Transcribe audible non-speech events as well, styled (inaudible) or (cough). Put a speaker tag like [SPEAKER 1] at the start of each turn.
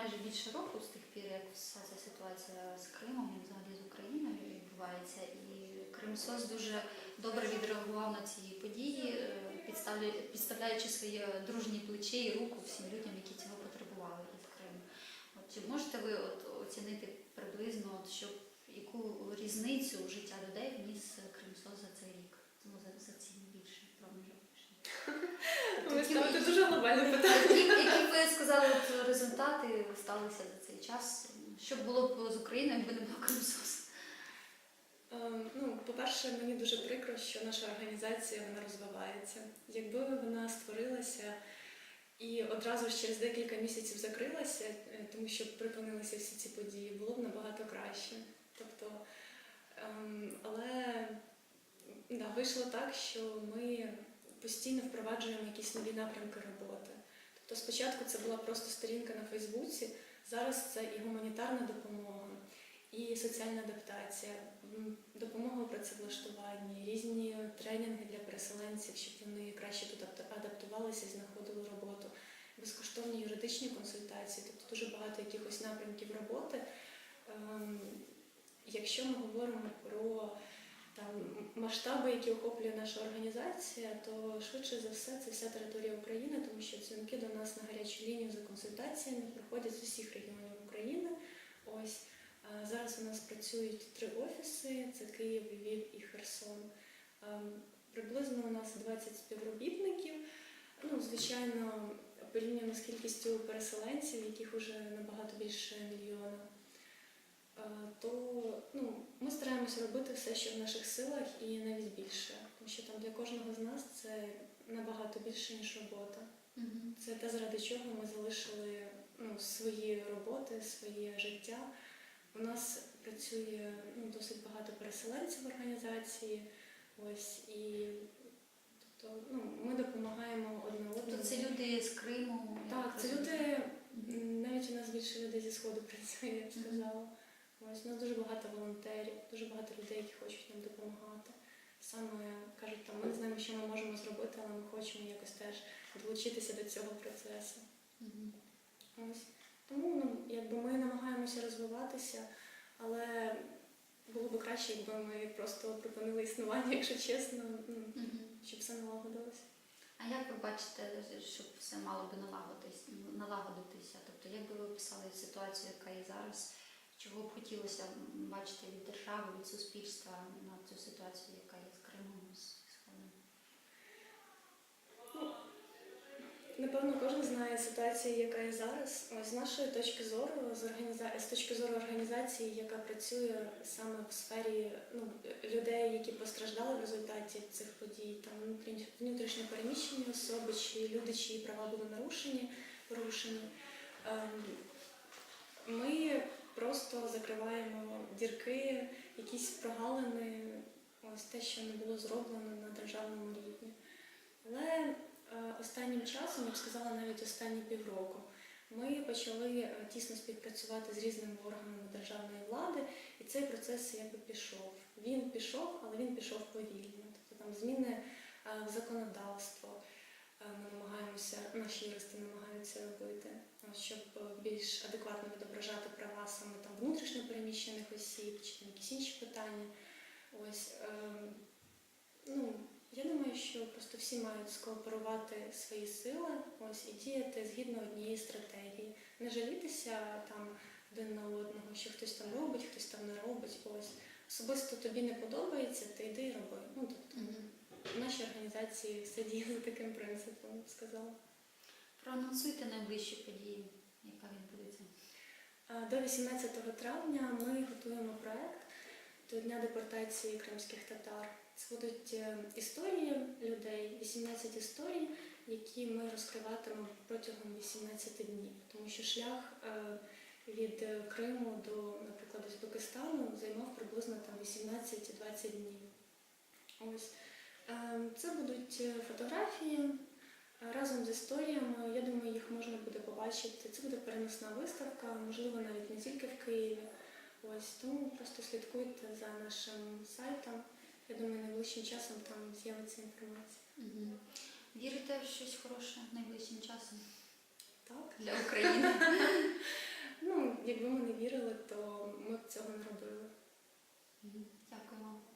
[SPEAKER 1] майже більше року з тих пір, як вся ця ситуація з Кримом і взагалі з Україною відбувається. І Кримсос дуже добре відреагував на ці події, е, підставляючи своє дружні плече і руку всім людям, які цього потребували із Криму. От, чи можете ви от, оцінити приблизно, от, що, яку різницю в життя людей вніс Кримсос за цей рік? Ну, за, за ці більше проміжок. (laughs)
[SPEAKER 2] Ви ставите дуже глобальне питання.
[SPEAKER 1] які, які б ви сказали, от результати сталися за цей час? Що було б з Україною, якби не було Кримсосу?
[SPEAKER 2] Ем, Ну, по-перше, мені дуже прикро, що наша організація вона розвивається. Якби вона створилася і одразу ж через декілька місяців закрилася, е, тому що припинилися всі ці події, було б набагато краще. Тобто, ем, але да, вийшло так, що ми постійно впроваджуємо якісь нові напрямки роботи. Тобто спочатку це була просто сторінка на Фейсбуці, зараз це і гуманітарна допомога, і соціальна адаптація, допомога у працевлаштуванні, різні тренінги для переселенців, щоб вони краще тут адап- адаптувалися і знаходили роботу, безкоштовні юридичні консультації, тобто дуже багато якихось напрямків роботи. Ем, Якщо ми говоримо про там масштаби, які охоплює наша організація, то швидше за все це вся територія України, тому що дзвінки до нас на гарячу лінію за консультаціями приходять з усіх регіонів України. Ось зараз у нас працюють три офіси: це Київ, Львів і Херсон. Приблизно у нас 20 співробітників. Ну, звичайно, порівняно з кількістю переселенців, яких вже набагато більше мільйона. Е, то ну, ми стараємося робити все, що в наших силах, і навіть більше. Тому що там для кожного з нас це набагато більше, ніж робота. Це те, заради чого ми залишили ну, свої роботи, своє життя. У нас працює ну, досить багато переселенців в організації. Ось і тобто, ну, ми допомагаємо одне одному.
[SPEAKER 1] Тобто це люди з Криму?
[SPEAKER 2] Так, це люди, навіть у нас більше людей зі сходу працює, я б сказала. Ось у нас дуже багато волонтерів, дуже багато людей, які хочуть нам допомагати. Саме кажуть, там ми не знаємо, що ми можемо зробити, але ми хочемо якось теж долучитися до цього процесу.
[SPEAKER 1] Мгм.
[SPEAKER 2] Ось тому ну, якби ми намагаємося розвиватися, але було б краще, якби ми просто припинили існування, якщо чесно, ну,
[SPEAKER 1] Мгм.
[SPEAKER 2] щоб все налагодилося.
[SPEAKER 1] А як ви бачите, щоб все мало би налагодитися? Тобто, як би ви описали ситуацію, яка є зараз? Чого б хотілося бачити від держави, від суспільства на цю ситуацію, яка є з Кримом з Сходом?
[SPEAKER 2] Напевно, кожен знає ситуацію, яка є зараз. З нашої точки зору, з організа... з точки зору організації, яка працює саме в сфері ну, людей, які постраждали в результаті цих подій, там внутрішньо переміщені особи, чи люди, чиї права були нарушені, порушені. Ем, Ми просто закриваємо дірки, якісь прогалини, ось те, що не було зроблено на державному рівні. Але е, останнім часом, я б сказала, навіть останні півроку, ми почали е, тісно співпрацювати з різними органами державної влади, і цей процес якби пішов. Він пішов, але він пішов повільно. Тобто там зміни е, в законодавство ми намагаємося, наші юристи намагаються робити, е, щоб е, більш адекватно відображати права саме там внутрішньо переміщених осіб чи якісь інші питання. Ось ем, ну, я думаю, що просто всі мають скооперувати свої сили ось і діяти згідно однієї стратегії. Не жалітися там один на одного, що хтось там робить, хтось там не робить. Ось особисто тобі не подобається, ти йди і роби. Ну тобто в нашій організації все діє за таким принципом, я б сказала.
[SPEAKER 1] Проанонсуйте найближчі події, яка відбудеться.
[SPEAKER 2] До 18 травня ми готуємо проект до Дня депортації кримських татар. Це будуть е, історії людей, 18 історій, які ми розкриватимемо протягом 18 днів. Тому що шлях е, від Криму до, наприклад, Узбекистану займав приблизно там 18-20 днів. Ось Е, це будуть е, фотографії е, разом з історіями. Я думаю, їх можна буде побачити. Це буде переносна виставка, можливо, навіть не тільки в Києві. Ось тому просто слідкуйте за нашим сайтом. Я думаю, найближчим часом там з'явиться інформація.
[SPEAKER 1] Угу. Вірите в щось хороше найближчим часом?
[SPEAKER 2] Так.
[SPEAKER 1] Для України. (laughs)
[SPEAKER 2] ну, якби ми не вірили, то ми б цього не робили.
[SPEAKER 1] Дякую вам.